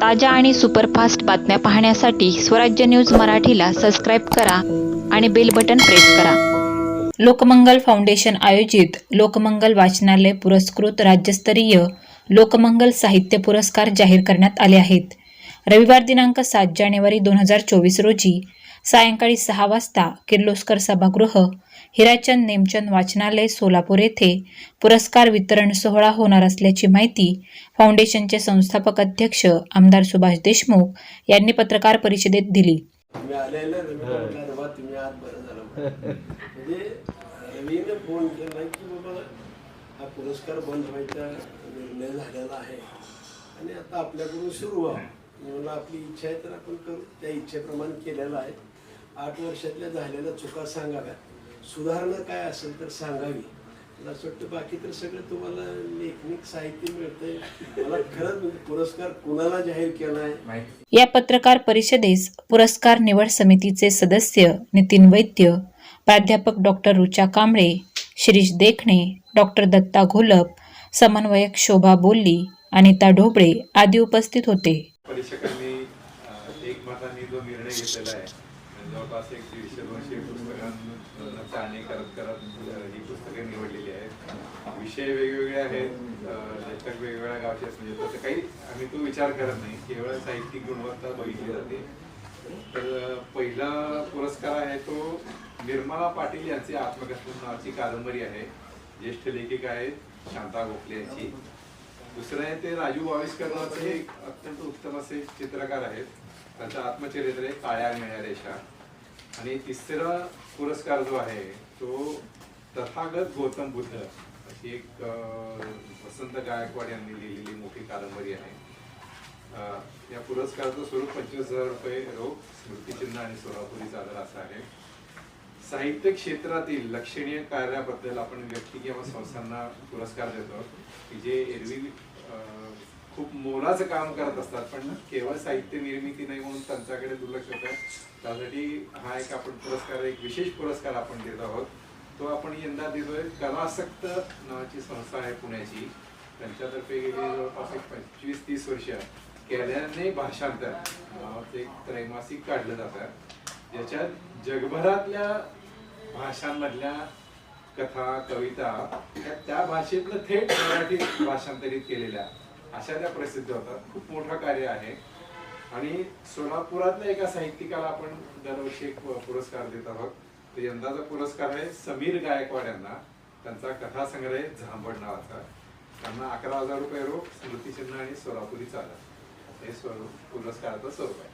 ताज्या आणि सुपरफास्ट बातम्या पाहण्यासाठी स्वराज्य न्यूज मराठीला सबस्क्राईब करा आणि बेल बटन प्रेस करा. लोकमंगल फाउंडेशन आयोजित लोकमंगल वाचनालय पुरस्कृत राज्यस्तरीय लोकमंगल साहित्य पुरस्कार जाहीर करण्यात आले आहेत. रविवार दिनांक सात जानेवारी दोन हजार चोवीस रोजी सायंकाळी सहा वाजता किर्लोस्कर सभागृह हिराचंद नेमचंद वाचनालय सोलापूर येथे पुरस्कार वितरण सोहळा होणार असल्याची माहिती फाउंडेशनचे संस्थापक अध्यक्ष आमदार सुभाष देशमुख यांनी पत्रकार परिषदेत दिली. तुम्ही आलेलं रवी म्हटलं रवा तुम्ही आत बरं झालं. म्हणजे हा पुरस्कार बंद व्हायचा निर्णय झालेला आहे. आणि आता आपल्याकडून सुरू व्हावं. मी म्हणलं आपली इच्छा आहे तर आपण करू. त्या इच्छेप्रमाणे केलेलं आहे. आठ वर्षातल्या झालेल्या चुका सांगाव्या सुधारणा काय असेल तर सांगावी. मला असं वाटतं बाकी तर सगळं तुम्हाला लेखनिक साहित्य मिळतंय. मला खरंच म्हणजे पुरस्कार कुणाला जाहीर केला आहे या पत्रकार परिषदेस पुरस्कार निवड समितीचे सदस्य नितीन वैद्य प्राध्यापक डॉक्टर रुचा कांबळे शिरीष देखणे डॉक्टर दत्ता घोलप समन्वयक शोभा बोल्ली अनिता ढोबळे आदी उपस्थित होते. परीक्षकांनी अ, एकमताने जो निर्णय घेतलेला आहे जवळपास एक दीडशे दोनशे पुस्तकांना चाळणी करत करत ही पुस्तके निवडलेली आहेत. विषय वेगवेगळे आहेत लेखक वेगवेगळ्या गावचे म्हणजे तसं काही आम्ही तो विचार करत नाही. केवळ साहित्यिक गुणवत्ता बघितली जाते. तर पहिला पुरस्कार आहे तो निर्मला पाटील यांची आत्मकथन नावाची कादंबरी आहे. ज्येष्ठ लेखिक आहेत शांता गोखले यांची. दुसरं आहे ते राजू वाविस्कर नावाचे हे अत्यंत उत्तम असे चित्रकार आहेत. त्यांचं आत्मचरित्र आहे काळ्या निळ्या रेषा. आणि तिसरा पुरस्कार जो आहे तो तथागत गौतम बुद्ध अशी एक वसंत गायकवाड यांनी लिहिलेली मोठी कादंबरी आहे. या पुरस्काराचं स्वरूप पंचवीस हजार रुपये रोख स्मृतिचिन्ह आणि सोलापुरी चादर असं आहे. साहित्य क्षेत्रातील लक्षणीय कार्याबद्दल आपण व्यक्ती किंवा संस्थांना पुरस्कार देतो की जे एरवी खूप मोलाचं काम करत असतात पण केवळ साहित्य निर्मिती नाही त्यांच्याकडे दुर्लक्ष होतं त्यासाठी हा एक आपण पुरस्कार एक विशेष पुरस्कार आपण देत आहोत. तो आपण यंदा देतोय. कलासक्त नावाची संस्था आहे पुण्याची. त्यांच्यातर्फे गेली जवळपास एक पंचवीस तीस वर्ष. केल्याने भाषांतर नावाचं एक त्रैमासिक काढलं जातं. ज्याच्यात जगभरातल्या भाषांमधल्या कथा कविता त्या त्या भाषेतलं थेट मराठीत भाषांतरित केलेल्या अशा त्या प्रसिद्ध होतात. खूप मोठं कार्य आहे. आणि सोलापुरातल्या एका साहित्यिकाला आपण दरवर्षी एक पुरस्कार देत आहोत. तर यंदाचा पुरस्कार आहे समीर गायकवाड यांना. त्यांचा कथासंग्रह आहे झांबड नावाचा. त्यांना अकरा हजार रुपये रोख स्मृतिचिन्ह आणि सोलापुरी चालत. हे स्वरूप पुरस्काराचं स्वरूप आहे.